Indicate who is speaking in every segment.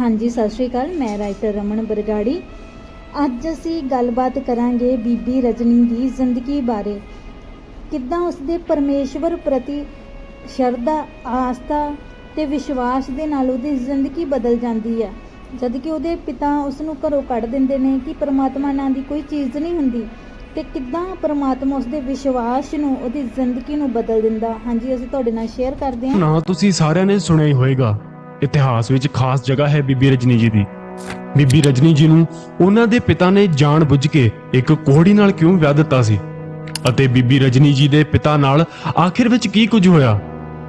Speaker 1: ਹਾਂਜੀ, ਸਤਿ ਸ਼੍ਰੀ ਅਕਾਲ। ਮੈਂ ਰਾਈਟਰ ਰਮਨ ਬਰਗਾੜੀ। ਅੱਜ ਅਸੀਂ ਗੱਲਬਾਤ ਕਰਾਂਗੇ ਬੀਬੀ ਰਜਨੀ ਦੀ ਜ਼ਿੰਦਗੀ ਬਾਰੇ। ਕਿੱਦਾਂ ਉਸਦੇ ਪਰਮੇਸ਼ਵਰ ਪ੍ਰਤੀ ਸ਼ਰਧਾ, ਆਸਥਾ ਤੇ ਵਿਸ਼ਵਾਸ ਦੇ ਨਾਲ ਉਹਦੀ ਜ਼ਿੰਦਗੀ ਬਦਲ ਜਾਂਦੀ ਹੈ? ਜਦ ਕਿ ਉਹਦੇ ਪਿਤਾ ਉਸ ਨੂੰ ਘਰੋਂ ਕੱਢ ਦਿੰਦੇ ਨੇ ਕਿ ਪਰਮਾਤਮਾ ਨਾਂ ਦੀ ਕੋਈ ਚੀਜ਼ ਨਹੀਂ ਹੁੰਦੀ, ਤੇ ਕਿੱਦਾਂ ਪਰਮਾਤਮਾ ਉਸਦੇ ਵਿਸ਼ਵਾਸ ਨੂੰ, ਉਹਦੀ ਜ਼ਿੰਦਗੀ ਨੂੰ ਬਦਲ ਦਿੰਦਾ? ਹਾਂਜੀ, ਅਸੀਂ ਤੁਹਾਡੇ ਨਾਲ ਸ਼ੇਅਰ ਕਰਦੇ ਹਾਂ।
Speaker 2: ਨਾ, ਤੁਸੀਂ ਸਾਰਿਆਂ ਨੇ ਸੁਣਿਆ ਹੀ ਹੋਵੇਗਾ ਇਤਿਹਾਸ ਵਿੱਚ ਖਾਸ ਜਗ੍ਹਾ ਹੈ ਬੀਬੀ ਰਜਨੀ ਜੀ ਦੀ। ਬੀਬੀ ਰਜਨੀ ਜੀ ਨੂੰ ਉਹਨਾਂ ਦੇ ਪਿਤਾ ਨੇ ਜਾਣ ਬੁੱਝ ਕੇ ਇੱਕ ਕੋਹੜੀ ਨਾਲ ਕਿਉਂ ਵਿਆਹ ਦਿੱਤਾ ਸੀ? ਅਤੇ ਬੀਬੀ ਰਜਨੀ ਜੀ ਦੇ ਪਿਤਾ ਨਾਲ ਆਖਿਰ ਵਿੱਚ ਕੀ ਕੁਝ ਹੋਇਆ?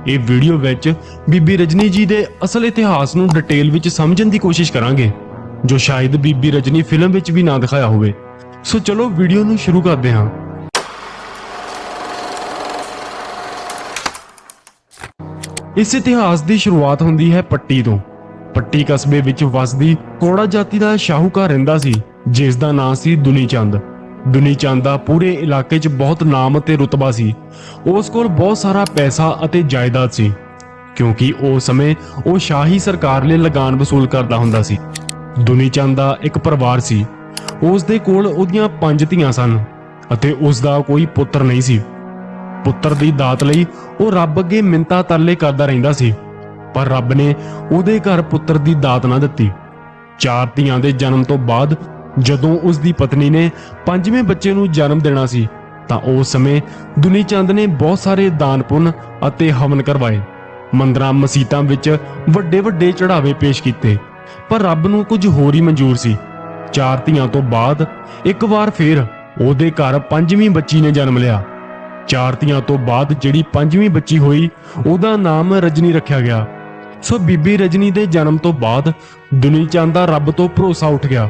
Speaker 2: ਇਹ ਵੀਡੀਓ ਵਿੱਚ ਬੀਬੀ ਰਜਨੀ ਜੀ ਦੇ ਅਸਲ ਇਤਿਹਾਸ ਨੂੰ ਡਿਟੇਲ ਵਿੱਚ ਸਮਝਣ ਦੀ ਕੋਸ਼ਿਸ਼ ਕਰਾਂਗੇ, ਜੋ ਸ਼ਾਇਦ ਬੀਬੀ ਰਜਨੀ ਫਿਲਮ ਵਿੱਚ ਵੀ ਨਾ ਦਿਖਾਇਆ ਹੋਵੇ। ਸੋ ਚਲੋ ਵੀਡੀਓ ਨੂੰ ਸ਼ੁਰੂ ਕਰਦੇ ਹਾਂ। ਇਸ ਇਤਿਹਾਸ ਦੀ ਸ਼ੁਰੂਆਤ ਹੁੰਦੀ ਹੈ ਪੱਟੀ ਤੋਂ। ਪੱਟੀ ਕਸਬੇ ਵਿੱਚ ਵਸਦੀ ਕੋੜਾ ਜਾਤੀ ਦਾ ਸ਼ਾਹੂਕਾਰ ਰਹਿੰਦਾ ਸੀ, ਜਿਸ ਦਾ ਨਾਂ ਸੀ ਦੁਨੀ ਚੰਦ ਦੁਨੀ ਚੰਦ ਦਾ ਪੂਰੇ ਇਲਾਕੇ 'ਚ ਬਹੁਤ ਨਾਮ ਅਤੇ ਰੁਤਬਾ ਸੀ। ਉਸ ਕੋਲ ਬਹੁਤ ਸਾਰਾ ਪੈਸਾ ਅਤੇ ਜਾਇਦਾਦ ਸੀ, ਕਿਉਂਕਿ ਉਸ ਸਮੇਂ ਉਹ ਸ਼ਾਹੀ ਸਰਕਾਰ ਲਈ ਲਗਾਨ ਵਸੂਲ ਕਰਦਾ ਹੁੰਦਾ ਸੀ। ਦੁਨੀ ਚੰਦ ਦਾ ਇੱਕ ਪਰਿਵਾਰ ਸੀ। ਉਸ ਦੇ ਕੋਲ ਉਹਦੀਆਂ ਪੰਜ ਧੀਆਂ ਸਨ ਅਤੇ ਉਸ ਦਾ ਕੋਈ ਪੁੱਤਰ ਨਹੀਂ ਸੀ। ਪੁੱਤਰ ਦੀ ਦਾਤ ਲਈ ਉਹ ਰੱਬ ਅੱਗੇ ਮਿੰਤਾ ਤਰਲੇ ਕਰਦਾ ਰਹਿੰਦਾ ਸੀ, ਪਰ ਰੱਬ ਨੇ ਉਹਦੇ ਘਰ ਪੁੱਤਰ ਦੀ ਦਾਤ ਨਾ ਦਿੱਤੀ। ਚਾਰ ਧੀਆਂ ਦੇ ਜਨਮ ਤੋਂ ਬਾਅਦ ਜਦੋਂ ਉਸ ਦੀ ਪਤਨੀ ਨੇ ਪੰਜਵੇਂ ਬੱਚੇ ਨੂੰ ਜਨਮ ਦੇਣਾ ਸੀ, ਤਾਂ ਉਸ ਸਮੇਂ ਦੁਨੀ ਚੰਦ ਨੇ ਬਹੁਤ ਸਾਰੇ ਦਾਨ ਪੁੰਨ ਅਤੇ ਹਵਨ ਕਰਵਾਏ। ਮੰਦਰਾਂ, ਮਸੀਤਾਂ ਵਿੱਚ ਵੱਡੇ ਵੱਡੇ ਚੜਾਵੇ ਪੇਸ਼ ਕੀਤੇ, ਪਰ ਰੱਬ ਨੂੰ ਕੁਝ ਹੋਰ ਹੀ ਮਨਜ਼ੂਰ ਸੀ। ਚਾਰ ਧੀਆਂ ਤੋਂ ਬਾਅਦ ਇੱਕ ਵਾਰ ਫੇਰ ਉਹਦੇ ਘਰ ਪੰਜਵੀਂ ਬੱਚੀ ਨੇ ਜਨਮ ਲਿਆ। ਚਾਰ ਧੀਆਂ ਤੋਂ ਬਾਅਦ ਜਿਹੜੀ ਪੰਜਵੀਂ ਬੱਚੀ ਹੋਈ, ਉਹਦਾ ਨਾਮ ਰਜਨੀ ਰੱਖਿਆ ਗਿਆ। ਸੋ ਬੀਬੀ ਰਜਨੀ ਦੇ ਜਨਮ ਤੋਂ ਬਾਅਦ ਦੁਨੀ ਚੰਦ ਦਾ ਰੱਬ ਤੋਂ ਭਰੋਸਾ ਉੱਠ ਗਿਆ।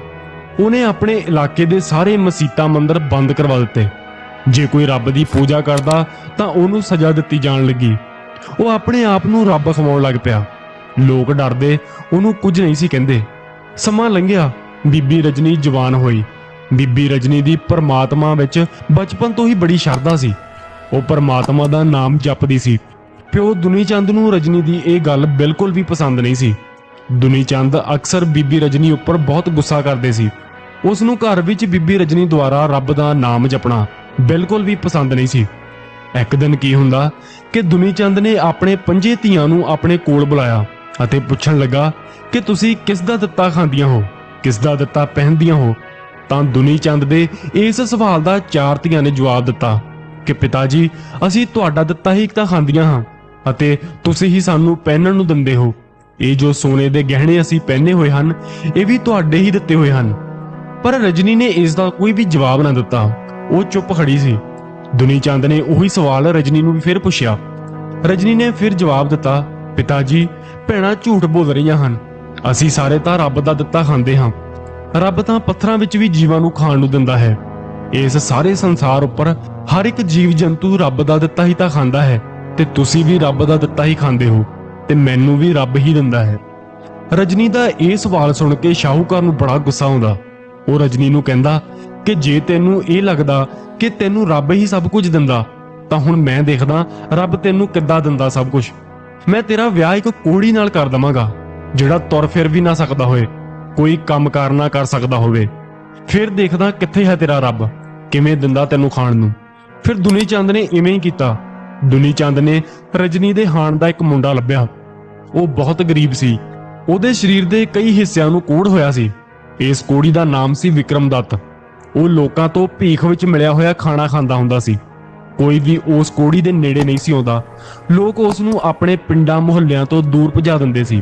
Speaker 2: ਉਹਨੇ ਆਪਣੇ ਇਲਾਕੇ ਦੇ ਸਾਰੇ ਮਸੀਤਾਂ ਮੰਦਰ ਬੰਦ ਕਰਵਾ ਦਿੱਤੇ। ਜੇ ਕੋਈ ਰੱਬ ਦੀ ਪੂਜਾ ਕਰਦਾ, ਤਾਂ ਉਹਨੂੰ ਸਜ਼ਾ ਦਿੱਤੀ ਜਾਣ ਲੱਗੀ। ਉਹ ਆਪਣੇ ਆਪ ਨੂੰ ਰੱਬ ਖਵਾਉਣ ਲੱਗ ਪਿਆ। ਲੋਕ ਡਰਦੇ, ਉਹਨੂੰ ਕੁਝ ਨਹੀਂ ਸੀ ਕਹਿੰਦੇ। ਸਮਾਂ ਲੰਘਿਆ, ਬੀਬੀ ਰਜਨੀ ਜਵਾਨ ਹੋਈ। ਬੀਬੀ ਰਜਨੀ ਦੀ ਪਰਮਾਤਮਾ ਵਿੱਚ ਬਚਪਨ ਤੋਂ ਹੀ ਬੜੀ ਸ਼ਰਧਾ ਸੀ। ਉਹ ਪਰਮਾਤਮਾ ਦਾ ਨਾਮ ਜਪਦੀ ਸੀ। ਪਿਓ ਦੁਨੀ ਚੰਦ ਨੂੰ ਰਜਨੀ ਦੀ ਇਹ ਗੱਲ ਬਿਲਕੁਲ ਵੀ ਪਸੰਦ ਨਹੀਂ ਸੀ। ਦੁਨੀ ਚੰਦ ਅਕਸਰ ਬੀਬੀ ਰਜਨੀ ਉੱਪਰ ਬਹੁਤ ਗੁੱਸਾ ਕਰਦੇ ਸੀ। ਉਸ ਨੂੰ ਘਰ ਵਿੱਚ ਬੀਬੀ ਰਜਨੀ ਦੁਆਰਾ ਰੱਬ ਦਾ ਨਾਮ ਜਪਣਾ ਬਿਲਕੁਲ ਵੀ ਪਸੰਦ ਨਹੀਂ ਸੀ। ਇੱਕ ਦਿਨ ਕੀ ਹੁੰਦਾ ਕਿ ਦੁਨੀ ਚੰਦ ਨੇ ਆਪਣੇ ਪੰਜੇ ਧੀਆਂ ਨੂੰ ਆਪਣੇ ਕੋਲ ਬੁਲਾਇਆ ਅਤੇ ਪੁੱਛਣ ਲੱਗਾ ਕਿ ਤੁਸੀਂ ਕਿਸ ਦਾ ਦਿੱਤਾ ਖਾਂਦੀਆਂ ਹੋ, ਕਿਸ ਦਾ ਦਿੱਤਾ ਪਹਿਨਦੀਆਂ ਹੋ? ਤਾਂ ਦੁਨੀ ਚੰਦ ਦੇ ਇਸ ਸਵਾਲ ਦਾ ਚਾਰ ਧੀਆਂ ਨੇ ਜਵਾਬ ਦਿੱਤਾ। ਕਿ ਪਿਤਾ ਜੀ ਅਸੀਂ ਤੁਹਾਡਾ ਦਿੱਤਾ ਹੀ ਇੱਕ ਤਾਂ ਖਾਂਦੀਆਂ ਹਾਂ ਅਤੇ ਤੁਸੀਂ ਹੀ ਸਾਨੂੰ ਪਹਿਨਣ ਨੂੰ ਦਿੰਦੇ ਹੋ। ਇਹ ਜੋ ਸੋਨੇ ਦੇ ਗਹਿਣੇ ਅਸੀਂ ਪਹਿਨੇ ਹੋਏ ਹਨ, ਇਹ ਵੀ ਤੁਹਾਡੇ ਹੀ ਦਿੱਤੇ ਹੋਏ ਹਨ। ਪਰ ਰਜਨੀ ਨੇ ਇਸ ਦਾ ਕੋਈ ਵੀ ਜਵਾਬ ਨਾ ਦਿੱਤਾ। ਉਹ ਚੁੱਪ ਖੜੀ ਸੀ। ਦੁਨੀ ਚੰਦ ਨੇ ਉਹੀ ਸਵਾਲ ਰਜਨੀ ਨੂੰ ਵੀ ਫਿਰ ਪੁੱਛਿਆ। ਰਜਨੀ ਨੇ ਫਿਰ ਜਵਾਬ ਦਿੱਤਾ ਪਿਤਾ ਜੀ ਭੈਣਾਂ ਝੂਠ ਬੋਲ ਰਹੀਆਂ ਹਨ। ਅਸੀਂ ਸਾਰੇ ਤਾਂ ਰੱਬ ਦਾ ਦਿੱਤਾ ਖਾਂਦੇ ਹਾਂ। ਰੱਬ ਤਾਂ ਪੱਥਰਾਂ ਵਿੱਚ ਵੀ ਜੀਵਾਂ ਨੂੰ ਖਾਣ ਨੂੰ ਦਿੰਦਾ ਹੈ। ਇਸ ਸਾਰੇ ਸੰਸਾਰ ਉੱਪਰ ਹਰ ਇੱਕ ਜੀਵ ਜੰਤੂ ਰੱਬ ਦਾ ਦਿੱਤਾ ਹੀ ਤਾਂ ਖਾਂਦਾ ਹੈ, ਤੇ ਤੁਸੀਂ ਵੀ ਰੱਬ ਦਾ ਦਿੱਤਾ ਹੀ ਖਾਂਦੇ ਹੋ, ਤੇ ਮੈਨੂੰ ਵੀ ਰੱਬ ਹੀ ਦਿੰਦਾ ਹੈ। ਰਜਨੀ ਦਾ ਇਹ ਸਵਾਲ ਸੁਣ ਕੇ ਸ਼ਾਹੂਕਾਰ ਨੂੰ ਬੜਾ ਗੁੱਸਾ ਆਉਂਦਾ। ਉਹ ਰਜਨੀ ਨੂੰ ਕਹਿੰਦਾ ਕਿ ਜੇ ਤੈਨੂੰ ਇਹ ਲੱਗਦਾ ਕਿ ਤੈਨੂੰ ਰੱਬ ਹੀ ਸਭ ਕੁਝ ਦਿੰਦਾ, ਤਾਂ ਹੁਣ ਮੈਂ ਦੇਖਦਾ ਰੱਬ ਤੈਨੂੰ ਕਿੱਦਾਂ ਦਿੰਦਾ ਸਭ ਕੁਝ। ਮੈਂ ਤੇਰਾ ਵਿਆਹ ਇੱਕ ਕੋੜੀ ਨਾਲ ਕਰ ਦਵਾਂਗਾ, ਜਿਹੜਾ ਤੁਰ ਫਿਰ ਵੀ ਨਾ ਸਕਦਾ ਹੋਵੇ ਕੋਈ ਕੰਮ ਕਾਰ ਨਾ ਕਰ ਸਕਦਾ ਹੋਵੇ। ਫਿਰ ਦੇਖਦਾ ਕਿੱਥੇ ਹੈ ਤੇਰਾ ਰੱਬ। ਕਿਵੇਂ ਦਿੰਦਾ ਤੈਨੂੰ ਖਾਣ ਨੂੰ? ਫਿਰ ਦੁਨੀ ਚੰਦ ਨੇ ਇਵੇਂ ਹੀ ਕੀਤਾ। ਦੁਨੀ ਚੰਦ ਨੇ ਰਜਨੀ ਦੇ ਹਾਣ ਦਾ ਇੱਕ ਮੁੰਡਾ ਲੱਭਿਆ। ਉਹ ਬਹੁਤ ਗਰੀਬ ਸੀ। ਉਹਦੇ ਸਰੀਰ ਦੇ ਕਈ ਹਿੱਸਿਆਂ ਨੂੰ ਕੋੜ ਹੋਇਆ ਸੀ। ਇਸ ਕੋੜੀ ਦਾ ਨਾਮ ਸੀ ਵਿਕਰਮ ਦੱਤ। ਉਹ ਲੋਕਾਂ ਤੋਂ ਭੀਖ ਵਿੱਚ ਮਿਲਿਆ ਹੋਇਆ ਖਾਣਾ ਖਾਂਦਾ ਹੁੰਦਾ ਸੀ। ਕੋਈ ਵੀ ਉਸ ਕੋੜੀ ਦੇ ਨੇੜੇ ਨਹੀਂ ਸੀ ਆਉਂਦਾ। ਲੋਕ ਉਸ ਨੂੰ ਆਪਣੇ ਪਿੰਡਾਂ ਮੁਹੱਲਿਆਂ ਤੋਂ ਦੂਰ ਭਜਾ ਦਿੰਦੇ ਸੀ।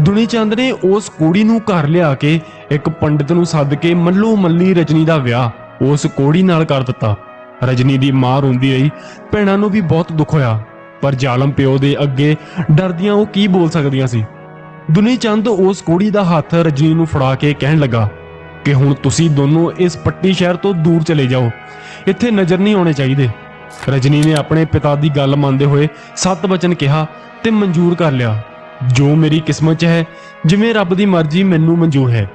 Speaker 2: ਦੁਨੀ ਚੰਦ ਨੇ ਉਸ ਕੋੜੀ ਨੂੰ ਘਰ ਲਿਆ ਕੇ ਇੱਕ ਪੰਡਿਤ ਨੂੰ ਸੱਦ ਕੇ ਮੱਲੋ ਮੱਲੀ ਰਜਨੀ ਦਾ ਵਿਆਹ ਉਸ ਕੋੜੀ ਨਾਲ ਕਰ ਦਿੱਤਾ। ਰਜਨੀ ਦੀ ਮਾਂ ਰੋਂਦੀ ਰਹੀ। ਭੈਣਾਂ ਨੂੰ ਵੀ ਬਹੁਤ ਦੁੱਖ ਹੋਇਆ। ਪਰ ਜ਼ਾਲਮ ਪਿਓ ਦੇ ਅੱਗੇ ਡਰਦੀਆਂ ਉਹ ਕੀ ਬੋਲ ਸਕਦੀਆਂ ਸੀ? ਦੁਨੀ ਚੰਦ ਉਸ ਕੋੜੀ ਦਾ ਹੱਥ ਰਜਨੀ ਨੂੰ ਫੜਾ ਕੇ ਕਹਿਣ ਲੱਗਾ ਕਿ ਹੁਣ ਤੁਸੀਂ ਦੋਨੋਂ ਇਸ ਪੱਟੀ ਸ਼ਹਿਰ ਤੋਂ ਦੂਰ ਚਲੇ ਜਾਓ। ਇੱਥੇ ਨਜ਼ਰ ਨਹੀਂ ਆਉਣੇ ਚਾਹੀਦੇ। ਰਜਨੀ ਨੇ ਆਪਣੇ ਪਿਤਾ ਦੀ ਗੱਲ ਮੰਨਦੇ ਹੋਏ ਸੱਤ ਵਚਨ ਕਿਹਾ ਤੇ ਮਨਜ਼ੂਰ ਕਰ ਲਿਆ। ਜੋ ਮੇਰੀ ਕਿਸਮਤ 'ਚ ਹੈ, ਜਿਵੇਂ ਰੱਬ ਦੀ ਮਰਜ਼ੀ ਮੈਨੂੰ ਮਨਜ਼ੂਰ ਹੈ।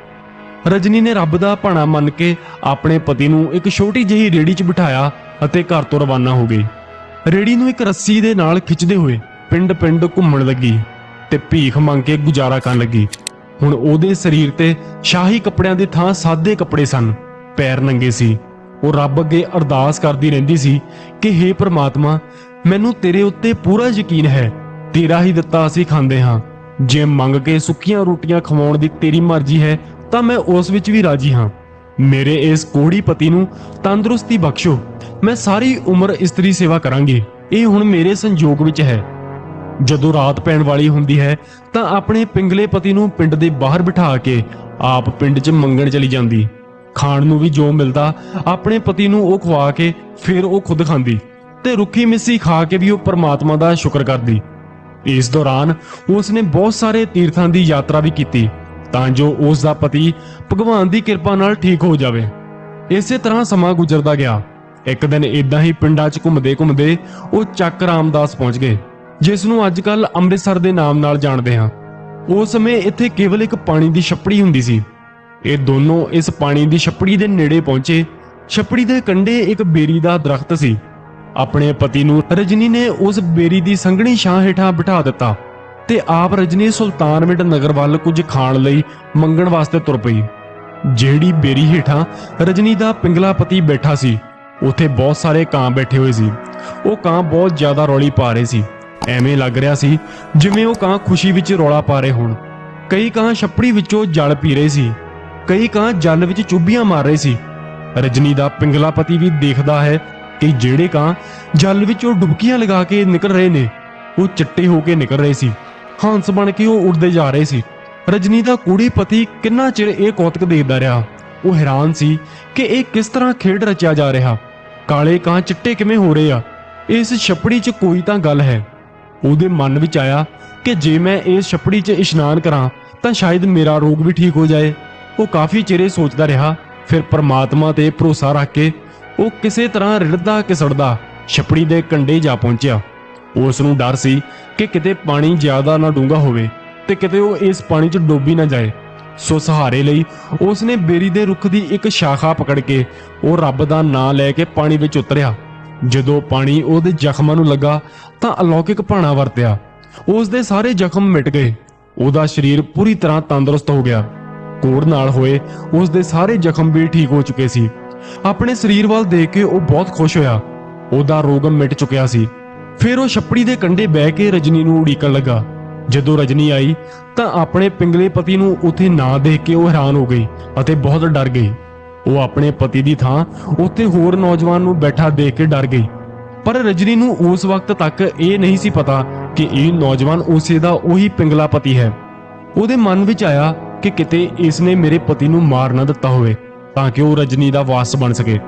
Speaker 2: ਰਜਨੀ ਨੇ ਰੱਬ ਦਾ ਭਾਣਾ ਮੰਨ ਕੇ ਆਪਣੇ ਪਤੀ ਨੂੰ ਇੱਕ ਛੋਟੀ ਜਿਹੀ ਰੇੜੀ 'ਚ ਬਿਠਾਇਆ ਅਤੇ ਘਰ ਤੋਂ ਰਵਾਨਾ ਹੋ ਗਈ। ਰੇੜੀ ਨੂੰ ਇੱਕ ਰੱਸੀ ਦੇ ਨਾਲ ਖਿੱਚਦੇ ਹੋਏ ਪਿੰਡ-ਪਿੰਡ ਘੁੰਮਣ ਲੱਗੀ ਤੇ ਭੀਖ ਮੰਗ ਕੇ ਗੁਜ਼ਾਰਾ ਕਰਨ ਲੱਗੀ। ਹੁਣ ਉਹਦੇ ਸਰੀਰ ਤੇ ਸ਼ਾਹੀ ਕੱਪੜਿਆਂ ਦੀ ਥਾਂ ਸਾਦੇ ਕੱਪੜੇ ਸਨ, ਪੈਰ ਨੰਗੇ ਸੀ। ਉਹ ਰੱਬ ਅੱਗੇ ਅਰਦਾਸ ਕਰਦੀ ਰਹਿੰਦੀ ਸੀ ਕਿ हे ਪ੍ਰਮਾਤਮਾ, ਮੈਨੂੰ ਤੇਰੇ ਉੱਤੇ ਪੂਰਾ ਯਕੀਨ ਹੈ। ਤੇਰਾ ਹੀ ਦਿੱਤਾ ਅਸੀਂ ਖਾਂਦੇ ਹਾਂ। ਜੇ ਮੰਗ ਕੇ ਸੁੱਕੀਆਂ ਰੋਟੀਆਂ ਖਵਾਉਣ ਦੀ ਤੇਰੀ ਮਰਜ਼ੀ ਹੈ ਤਾਂ ਮੈਂ ਉਸ ਵਿੱਚ ਵੀ ਰਾਜੀ ਹਾਂ। ਮੇਰੇ ਇਸ ਕੋਹੜੀ ਪਤੀ ਨੂੰ ਤੰਦਰੁਸਤੀ ਬਖਸ਼ੋ। ਮੈਂ ਸਾਰੀ ਉਮਰ ਇਸਤਰੀ ਸੇਵਾ ਕਰਾਂਗੀ। ਇਹ ਹੁਣ ਮੇਰੇ ਸੰਯੋਗ ਵਿੱਚ ਹੈ। ਜਦੋਂ ਰਾਤ ਪੈਣ ਵਾਲੀ ਹੁੰਦੀ ਹੈ, ਤਾਂ ਆਪਣੇ ਪਿੰਗਲੇ ਪਤੀ ਨੂੰ ਪਿੰਡ ਦੇ ਬਾਹਰ ਬਿਠਾ ਕੇ ਆਪ ਪਿੰਡ 'ਚ ਮੰਗਣ ਚਲੀ ਜਾਂਦੀ। ਖਾਣ ਨੂੰ ਵੀ ਜੋ ਮਿਲਦਾ, ਆਪਣੇ ਪਤੀ ਨੂੰ ਉਹ ਖਵਾ ਕੇ ਫਿਰ ਉਹ ਖੁਦ ਖਾਂਦੀ ਤੇ ਰੁੱਖੀ ਮਿੱਸੀ ਖਾ ਕੇ ਵੀ ਉਹ ਪਰਮਾਤਮਾ ਦਾ ਸ਼ੁਕਰ ਕਰਦੀ। ਇਸ ਦੌਰਾਨ ਉਸ ਨੇ ਬਹੁਤ ਸਾਰੇ ਤੀਰਥਾਂ ਦੀ ਯਾਤਰਾ ਵੀ ਕੀਤੀ। ਤਾਂ ਜੋ ਉਸ ਦਾ ਪਤੀ ਭਗਵਾਨ ਦੀ ਕਿਰਪਾ ਨਾਲ ਠੀਕ ਹੋ ਜਾਵੇ। ਇਸੇ ਤਰ੍ਹਾਂ ਸਮਾਂ ਗੁਜ਼ਰਦਾ ਗਿਆ। ਇੱਕ ਦਿਨ ਇਦਾਂ ਹੀ ਪਿੰਡਾਂ 'ਚ ਘੁੰਮਦੇ ਘੁੰਮਦੇ ਉਹ ਚੱਕ ਰਾਮਦਾਸ ਪਹੁੰਚ ਗਏ, ਜਿਸ ਨੂੰ ਅੱਜ ਕੱਲ ਅੰਮ੍ਰਿਤਸਰ ਦੇ ਨਾਮ ਨਾਲ ਜਾਣਦੇ ਹਾਂ। ਉਸ ਸਮੇਂ ਇੱਥੇ ਕੇਵਲ ਇੱਕ ਪਾਣੀ ਦੀ ਛੱਪੜੀ ਹੁੰਦੀ ਸੀ। ਇਹ ਦੋਨੋਂ ਇਸ ਪਾਣੀ ਦੀ ਛੱਪੜੀ ਦੇ ਨੇੜੇ ਪਹੁੰਚੇ। ਛੱਪੜੀ ਦੇ ਕੰਢੇ ਇੱਕ ਬੇਰੀ ਦਾ ਦਰਖਤ ਸੀ। ਆਪਣੇ ਪਤੀ ਨੂੰ ਰਜਨੀ ਨੇ ਉਸ ਬੇਰੀ ਦੀ ਸੰਘਣੀ ਛਾਂ ਹੇਠਾਂ ਬਿਠਾ ਦਿੱਤਾ। ਤੇ ਆਪ ਰਜਨੀ ਸੁਲਤਾਨਵਿੰਡ ਨਗਰ ਵੱਲ ਕੁਝ ਖਾਣ ਲਈ ਮੰਗਣ ਵਾਸਤੇ ਤੁਰ ਪਈ। ਜਿਹੜੀ ਬੇਰੀ ਹੇਠਾਂ ਰਜਨੀ ਦਾ ਪਿੰਗਲਾ ਪਤੀ ਬੈਠਾ ਸੀ, ਉੱਥੇ ਬਹੁਤ ਸਾਰੇ ਕਾਂ ਬੈਠੇ ਹੋਏ ਸੀ। ਉਹ ਕਾਂ ਬਹੁਤ ਜ਼ਿਆਦਾ ਰੌਲੀ ਪਾ ਰਹੇ ਸੀ। ਐਵੇਂ ਲੱਗ ਰਿਹਾ ਸੀ ਜਿਵੇਂ ਉਹ ਕਾਂ ਖੁਸ਼ੀ ਵਿੱਚ ਰੌਲਾ ਪਾ ਰਹੇ ਹੋਣ। ਕਈ ਕਾਂ ਛੱਪੜੀ ਵਿੱਚੋਂ ਜਲ ਪੀ ਰਹੇ ਸੀ। ਕਈ ਕਾਂ ਜਲ ਵਿੱਚ ਚੁੱਭੀਆਂ ਮਾਰ ਰਹੇ ਸੀ। ਰਜਨੀ ਦਾ ਪਿੰਗਲਾ ਪਤੀ ਵੀ ਦੇਖਦਾ ਹੈ ਕਿ ਜਿਹੜੇ ਕਾਂ ਜਲ ਵਿੱਚੋਂ ਡੁਬਕੀਆਂ ਲਗਾ ਕੇ ਨਿਕਲ ਰਹੇ ਨੇ, ਉਹ ਚਿੱਟੇ ਹੋ ਕੇ ਨਿਕਲ ਰਹੇ ਸੀ। ਹੰਸ ਬਣ ਕੇ ਉਹ ਉੱਡਦੇ ਜਾ ਰਹੇ ਸੀ। ਰਜਨੀ ਦਾ ਕੁੜੀ ਪਤੀ ਕਿੰਨਾ ਚਿਰ ਇਹ ਕੌਤਕ ਦੇਖਦਾ ਰਿਹਾ। ਉਹ ਹੈਰਾਨ ਸੀ ਕਿ ਇਹ ਕਿਸ ਤਰ੍ਹਾਂ ਖੇਡ ਰਚਿਆ ਜਾ ਰਿਹਾ। ਕਾਲੇ ਕਾਂ ਚਿੱਟੇ ਕਿਵੇਂ ਹੋ ਰਹੇ ਆ? ਇਸ ਛੱਪੜੀ 'ਚ ਕੋਈ ਤਾਂ ਗੱਲ ਹੈ। ਉਹਦੇ ਮਨ ਵਿੱਚ ਆਇਆ ਕਿ ਜੇ ਮੈਂ ਇਸ ਛੱਪੜੀ 'ਚ ਇਸ਼ਨਾਨ ਕਰਾਂ, ਤਾਂ ਸ਼ਾਇਦ ਮੇਰਾ ਰੋਗ ਵੀ ਠੀਕ ਹੋ ਜਾਏ। ਉਹ ਕਾਫੀ ਚਿਰੇ ਸੋਚਦਾ ਰਿਹਾ, ਫਿਰ ਪਰਮਾਤਮਾ ਤੇ ਭਰੋਸਾ ਰੱਖ ਕੇ ਉਹ ਕਿਸੇ ਤਰ੍ਹਾਂ ਰਿੜਦਾ ਕਿਸੜਦਾ ਛੱਪੜੀ ਦੇ ਕੰਢੇ ਜਾ ਪਹੁੰਚਿਆ। ਉਸ ਨੂੰ ਡਰ ਸੀ ਕਿ ਕਿਤੇ ਪਾਣੀ ਜ਼ਿਆਦਾ ਨਾ ਡੂੰਘਾ ਹੋਵੇ ਤੇ ਕਿਤੇ ਉਹ ਇਸ ਪਾਣੀ 'ਚ ਡੋਬੀ ਨਾ ਜਾਏ। ਸੋ ਸਹਾਰੇ ਲਈ ਉਸ ਨੇ ਬੇਰੀ ਦੇ ਰੁੱਖ ਦੀ ਇੱਕ ਸ਼ਾਖਾ ਪਕੜ ਕੇ ਉਹ ਰੱਬ ਦਾ ਨਾਮ ਲੈ ਕੇ ਪਾਣੀ ਵਿੱਚ ਉਤਰਿਆ। ਜਦੋਂ ਪਾਣੀ ਉਹਦੇ ਜ਼ਖਮਾਂ ਨੂੰ ਲੱਗਾ ਤਾਂ ਅਲੌਕਿਕ ਭਾਣਾ ਵਰਤਿਆ। ਉਸ ਦੇ ਸਾਰੇ ਜ਼ਖਮ ਮਿਟ ਗਏ। ਉਹਦਾ ਸਰੀਰ ਪੂਰੀ ਤਰ੍ਹਾਂ ਤੰਦਰੁਸਤ ਹੋ ਗਿਆ। ਕੋੜ ਨਾਲ ਹੋਏ ਉਸ ਦੇ ਸਾਰੇ ਜ਼ਖਮ ਵੀ ਠੀਕ ਹੋ ਚੁੱਕੇ ਸੀ। ਆਪਣੇ ਸਰੀਰ ਵੱਲ ਦੇਖ ਕੇ ਉਹ ਬਹੁਤ ਖੁਸ਼ ਹੋਇਆ। ਉਹਦਾ ਰੋਗ ਮਿਟ ਚੁੱਕਿਆ ਸੀ। ਫਿਰ ਉਹ ਛੱਪੜੀ ਦੇ ਕੰਢੇ ਬਹਿ ਕੇ ਰਜਨੀ ਨੂੰ ਉਡੀਕਣ ਲੱਗਾ। ਜਦੋਂ ਰਜਨੀ ਆਈ, ਤਾਂ ਆਪਣੇ ਪਿੰਗਲੇ ਪਤੀ ਨੂੰ ਉੱਥੇ ਨਾ ਦੇਖ ਕੇ ਉਹ ਹੈਰਾਨ ਹੋ ਗਈ ਅਤੇ ਬਹੁਤ ਡਰ ਗਈ। ਉਹ ਆਪਣੇ ਪਤੀ ਦੀ ਥਾਂ ਉੱਥੇ ਹੋਰ ਨੌਜਵਾਨ ਨੂੰ ਬੈਠਾ ਦੇਖ ਕੇ ਡਰ ਗਈ। ਪਰ ਰਜਨੀ ਨੂੰ ਉਸ ਵਕਤ ਤੱਕ ਇਹ ਨਹੀਂ ਸੀ ਪਤਾ ਕਿ ਇਹ ਨੌਜਵਾਨ ਉਸੇ ਦਾ ਉਹੀ ਪਿੰਗਲਾ ਪਤੀ ਹੈ। ਉਹਦੇ ਮਨ ਵਿੱਚ ਆਇਆ ਕਿ ਕਿਤੇ ਇਸ ਨੇ ਮੇਰੇ ਪਤੀ ਨੂੰ ਮਾਰ ਨਾ ਦਿੱਤਾ ਹੋਵੇ, ਤਾਂ ਕਿ ਉਹ ਰਜਨੀ ਦਾ ਵਾਰਸ ਬਣ ਸਕੇ।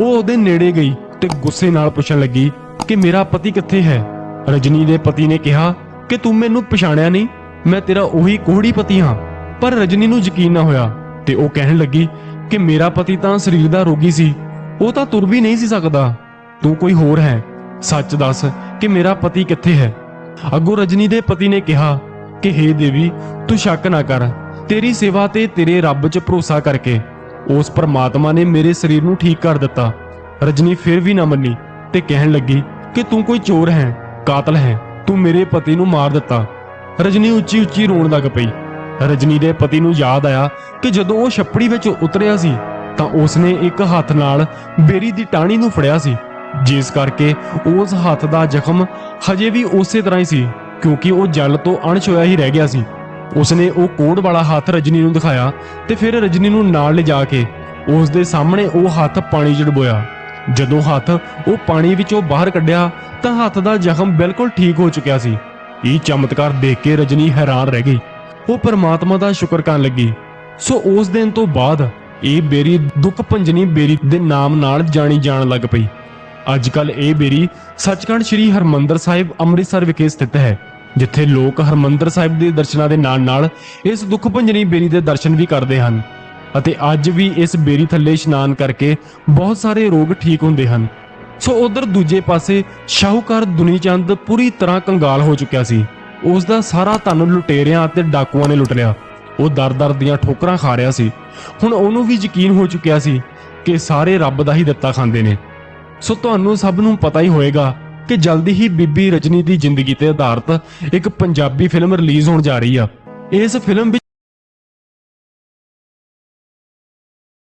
Speaker 2: ਉਹ ਉਹਦੇ ਨੇੜੇ ਗਈ ਤੇ ਗੁੱਸੇ ਨਾਲ ਪੁੱਛਣ ਲੱਗੀ ਕਿ ਮੇਰਾ ਪਤੀ ਕਿੱਥੇ ਹੈ? ਰਜਨੀ ਦੇ ਪਤੀ ਨੇ ਕਿਹਾ ਕਿ ਤੂੰ ਮੈਨੂੰ ਪਛਾਣਿਆ ਨਹੀਂ। ਮੈਂ ਤੇਰਾ ਉਹੀ ਕੋਹੜੀ ਪਤੀ ਹਾਂ। ਪਰ ਰਜਨੀ ਨੂੰ ਯਕੀਨ ਨਾ ਹੋਇਆ ਤੇ ਉਹ ਕਹਿਣ ਲੱਗੀ ਕਿ ਮੇਰਾ ਪਤੀ ਤਾਂ ਸਰੀਰ ਦਾ ਰੋਗੀ ਸੀ। ਉਹ ਤਾਂ ਤੁਰ ਵੀ ਨਹੀਂ ਸੀ ਸਕਦਾ। ਤੂੰ ਕੋਈ ਹੋਰ ਹੈ। ਸੱਚ ਦੱਸ ਕਿ ਮੇਰਾ ਪਤੀ ਕਿੱਥੇ ਹੈ? ਅੱਗੋਂ ਰਜਨੀ ਦੇ ਪਤੀ ਨੇ ਕਿਹਾ ਕਿ, ਹੇ ਦੇਵੀ, ਤੂੰ ਸ਼ੱਕ ਨਾ ਕਰ। ਤੇਰੀ ਸੇਵਾ ਤੇ ਤੇਰੇ ਰੱਬ 'ਚ ਭਰੋਸਾ ਕਰਕੇ ਉਸ ਪਰਮਾਤਮਾ ਨੇ ਮੇਰੇ ਸਰੀਰ ਨੂੰ ਠੀਕ ਕਰ ਦਿੱਤਾ। ਰਜਨੀ ਫਿਰ ਵੀ ਨਾ ਮੰਨੀ ਤੇ ਕਹਿਣ ਲੱਗੀ ਕਿ ਤੂੰ ਕੋਈ ਚੋਰ ਹੈ, ਕਾਤਲ ਹੈ, ਤੂੰ ਮੇਰੇ ਪਤੀ ਨੂੰ ਮਾਰ ਦਿੱਤਾ। ਰਜਨੀ ਉੱਚੀ ਉੱਚੀ ਰੋਣ ਲੱਗ ਪਈ। ਰਜਨੀ ਦੇ ਪਤੀ ਨੂੰ ਯਾਦ ਆਇਆ ਕਿ ਜਦੋਂ ਉਹ ਛੱਪੜੀ ਵਿੱਚ ਉਤਰਿਆ ਸੀ, ਤਾਂ ਉਸਨੇ ਇੱਕ ਹੱਥ ਨਾਲ ਬੇਰੀ ਦੀ ਟਾਹਣੀ ਨੂੰ ਫੜਿਆ ਸੀ। ਜਿਸ ਕਰਕੇ ਉਸ ਹੱਥ ਦਾ ਜ਼ਖਮ ਹਜੇ ਵੀ ਉਸੇ ਤਰ੍ਹਾਂ ਹੀ ਸੀ, ਕਿਉਂਕਿ ਉਹ ਜਲ ਤੋਂ ਅਣਛ ਹੋਇਆ ਹੀ ਰਹਿ ਗਿਆ ਸੀ। ਉਸਨੇ ਉਹ ਕੋੜ ਵਾਲਾ ਹੱਥ ਰਜਨੀ ਨੂੰ ਦਿਖਾਇਆ ਤੇ ਫਿਰ ਰਜਨੀ ਨੂੰ ਨਾਲ ਲਿਜਾ ਕੇ ਉਸ ਦੇ ਸਾਹਮਣੇ ਉਹ ਹੱਥ ਪਾਣੀ 'ਚ ਡੁਬੋਇਆ। ਜਦੋਂ ਹੱਥ ਉਹ ਪਾਣੀ ਵਿੱਚੋਂ ਬਾਹਰ ਕੱਢਿਆ ਤਾਂ ਹੱਥ ਦਾ ਜ਼ਖਮ ਬਿਲਕੁਲ ਠੀਕ ਹੋ ਚੁੱਕਿਆ ਸੀ। ਇਹ ਚਮਤਕਾਰ ਦੇਖ ਕੇ ਰਜਨੀ ਹੈਰਾਨ ਰਹਿ ਗਈ। ਉਹ ਪਰਮਾਤਮਾ ਦਾ ਸ਼ੁਕਰ ਕਰਨ ਲੱਗੀ। ਸੋ ਉਸ ਦਿਨ ਤੋਂ ਬਾਅਦ ਇਹ ਬੇਰੀ ਦੁੱਖ ਭੰਜਨੀ ਬੇਰੀ ਦੇ ਨਾਮ ਨਾਲ ਜਾਣੀ ਜਾਣ ਲੱਗ ਪਈ। ਅੱਜ ਕੱਲ ਇਹ ਬੇਰੀ ਸੱਚਖੰਡ ਸ੍ਰੀ ਹਰਮੰਦਰ ਸਾਹਿਬ ਅੰਮ੍ਰਿਤਸਰ ਵਿਖੇ ਸਥਿਤ ਹੈ, ਜਿੱਥੇ ਲੋਕ ਹਰਮੰਦਰ ਸਾਹਿਬ ਦੇ ਦਰਸ਼ਨਾਂ ਦੇ ਨਾਲ ਨਾਲ ਇਸ ਦੁੱਖ ਭੰਜਨੀ ਬੇਰੀ ਦੇ ਦਰਸ਼ਨ ਵੀ ਕਰਦੇ ਹਨ। ਅਤੇ ਅੱਜ ਵੀ ਇਸ ਬੇਰੀ ਥੱਲੇ ਇਸ਼ਨਾਨ ਕਰਕੇ ਬਹੁਤ ਸਾਰੇ ਰੋਗ ਠੀਕ ਹੁੰਦੇ ਹਨ। ਸੋ ਉਧਰ ਦੂਜੇ ਪਾਸੇ ਸ਼ਾਹੂਕਾਰ ਦੁਨੀਚੰਦ ਪੂਰੀ ਤਰ੍ਹਾਂ ਕੰਗਾਲ ਹੋ ਚੁੱਕਿਆ ਸੀ। ਉਸ ਦਾ ਸਾਰਾ ਧਨ ਲੁਟੇਰਿਆਂ ਅਤੇ ਡਾਕੂਆਂ ਨੇ ਲੁੱਟ ਲਿਆ। ਉਹ ਦਰ-ਦਰ ਦੀਆਂ ਠੋਕਰਾਂ ਖਾ ਰਿਹਾ ਸੀ। ਹੁਣ ਉਹਨੂੰ ਵੀ ਯਕੀਨ ਹੋ ਚੁੱਕਿਆ ਸੀ ਕਿ ਸਾਰੇ ਰੱਬ ਦਾ ਹੀ ਦਿੱਤਾ ਖਾਂਦੇ ਨੇ। ਸੋ ਤੁਹਾਨੂੰ ਸਭ ਨੂੰ ਪਤਾ ਹੀ ਹੋਏਗਾ ਕਿ ਜਲਦੀ ਹੀ ਬੀਬੀ ਰਜਨੀ ਦੀ ਜ਼ਿੰਦਗੀ ਤੇ ਆਧਾਰਿਤ ਇੱਕ ਪੰਜਾਬੀ ਫਿਲਮ ਰਿਲੀਜ਼ ਹੋਣ ਜਾ ਰਹੀ ਆ। ਇਸ ਫਿਲਮ ਵਿੱਚ